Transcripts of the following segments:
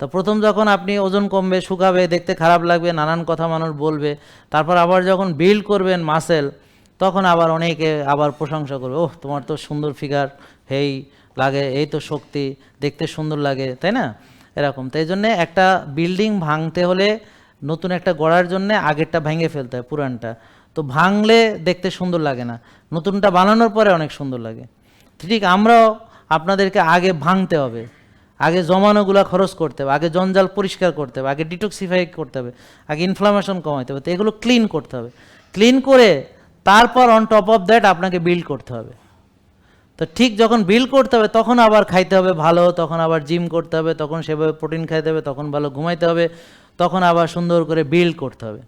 তো প্রথম যখন আপনি ওজন কমবে, শুকাবে, দেখতে খারাপ লাগবে, নানান কথা মানুষ বলবে, তারপর আবার যখন বিল্ড করবেন মাসেল তখন আবার অনেকে আবার প্রশংসা করবে, ওহ, তোমার তো সুন্দর ফিগার হেই, লাগে, এই তো শক্তি, দেখতে সুন্দর লাগে। তাই না? এরকম। তাই জন্যে একটা বিল্ডিং ভাঙতে হলে নতুন একটা গড়ার জন্য আগেরটা ভেঙে ফেলতে হয় পুরানটা। তো ভাঙলে দেখতে সুন্দর লাগে না। নতুনটা বানানোর পরে অনেক সুন্দর লাগে। ঠিক আমরাও আপনাদেরকে আগে ভাঙতে হবে। আগে জমানোগুলো খরচ করতে হবে, আগে জঞ্জাল পরিষ্কার করতে হবে, আগে ডিটক্সিফাই করতে হবে, আগে ইনফ্লামেশন কমাইতে হবে, তো এগুলো ক্লিন করতে হবে। ক্লিন করে তারপর অন টপ অফ দ্যাট আপনাকে বিল্ড করতে হবে। তো ঠিক যখন বিল্ড করতে হবে, তখন আবার খাইতে হবে ভালো, তখন আবার জিম করতে হবে, তখন সেভাবে প্রোটিন খাইতে হবে, তখন ভালো ঘুমাইতে হবে, তখন আবার সুন্দর করে বিল্ড করতে হবে।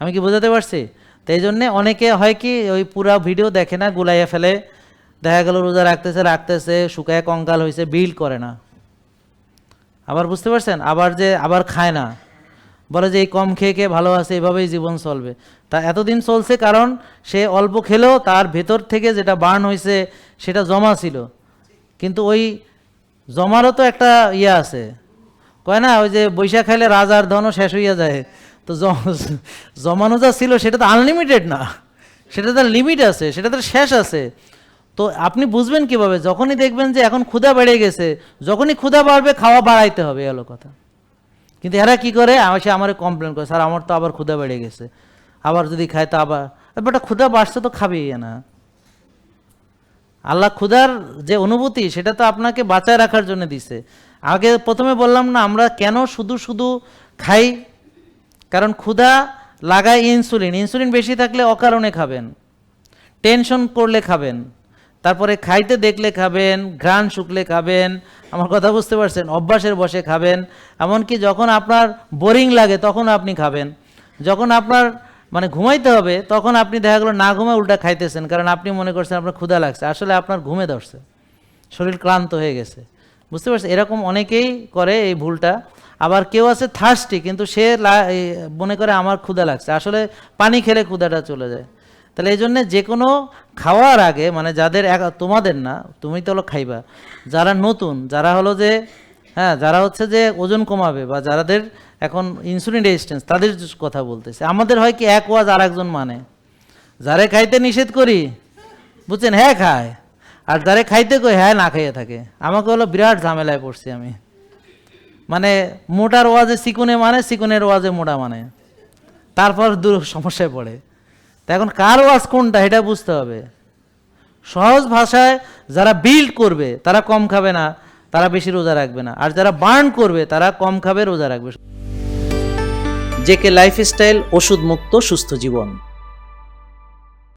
আমি কি বোঝাতে পারছি? তো এই জন্যে অনেকে হয় কি, ওই পুরা ভিডিও দেখে না, গুলাইয়া ফেলে, দেখা গেল রোজা রাখতেছে রাখতেছে শুকায় কঙ্কাল হয়েছে বিল্ড করে না। আবার বুঝতে পারছেন? আবার যে আবার খায় না। বলে যে এই কম খেয়ে খেয়ে ভালো আছে, এভাবেই জীবন চলবে। তা এতদিন চলছে কারণ সে অল্প খেলেও তার ভেতর থেকে যেটা বার্ন হয়েছে, সেটা জমা ছিল। কিন্তু ওই জমারও তো একটা ইয়ে আছে। কয় না? ওই যে বৈশাখ খাইলে রাজার ধনও শেষ হইয়া যায়। তো জমানো যা ছিল, সেটা তো আনলিমিটেড না। সেটা তার লিমিট আছে, সেটা তার শেষ আছে। তো আপনি বুঝবেন কীভাবে? যখনই দেখবেন যে এখন ক্ষুধা বেড়ে গেছে, যখনই ক্ষুধা বাড়বে, খাওয়া বাড়াইতে হবে এলো কথা। কিন্তু এরা কি করে? সে আমার কমপ্লেন করে, স্যার, আমার তো আবার ক্ষুধা বেড়ে গেছে। আবার যদি খায় তো আবার বেটা, ক্ষুধা বাড়ছে তো খাবেই না। আল্লাহ ক্ষুধার যে অনুভূতি, সেটা তো আপনাকে বাঁচায় রাখার জন্য দিছে। আগে প্রথমে বললাম না, আমরা কেন শুধু শুধু খাই? কারণ ক্ষুধা লাগায় ইনসুলিন। ইনসুলিন বেশি থাকলে অকারণে খাবেন। টেনশন করলে খাবেন। তারপরে খাইতে দেখলে খাবেন, ঘ্রাণ শুকলে খাবেন, আমার কথা বুঝতে পারছেন, অভ্যাসের বসে খাবেন, এমনকি যখন আপনার বোরিং লাগে তখন আপনি খাবেন। যখন আপনার মানে ঘুমাইতে হবে তখন আপনি দেখা গেলো না ঘুমায় উল্টা খাইতেছেন, কারণ আপনি মনে করছেন আপনার ক্ষুধা লাগছে, আসলে আপনার ঘুমে ধরছে, শরীর ক্লান্ত হয়ে গেছে। বুঝতে পারছেন? এরকম অনেকেই করে এই ভুলটা। আবার কেউ আছে থার্স্টি কিন্তু সে মনে করে আমার ক্ষুধা লাগছে, আসলে পানি খেলে ক্ষুধাটা চলে যায়। তাহলে এই জন্যে যে কোনো খাওয়ার আগে মানে যাদের তোমাদের না, তুমি তো হলো খাইবা, যারা নতুন, যারা হলো যে হ্যাঁ যারা হচ্ছে যে ওজন কমাবে বা যাদের এখন ইনসুলিন রেজিস্ট্যান্স তাদের কথা বলতেছে। আমাদের হয় কি এক ওয়াজ আর একজন মানে। যারে খাইতে নিষেধ করি, বুঝছেন? হ্যাঁ খায়। আর যারে খাইতে কই হ্যাঁ না খাইয়ে থাকে। আমাকে হলো বিরাট ঝামেলায় পড়ছি আমি। মানে মোটার ওয়াজে চিকুনে মানে সিকুনের ওয়াজে মোটা মানে। তারপর দূর সমস্যায় পড়ে। তা এখন কার ওয়াজ কোনটা এটা বুঝতে হবে। সহজ ভাষায় যারা বিল্ড করবে, তারা কম খাবে না, তারা বেশি রোজা রাখবে না। আর যারা বার্ন করবে, তারা কম খাবে, রোজা রাখবে। জেকে লাইফস্টাইল ওষুধ মুক্ত সুস্থ জীবন।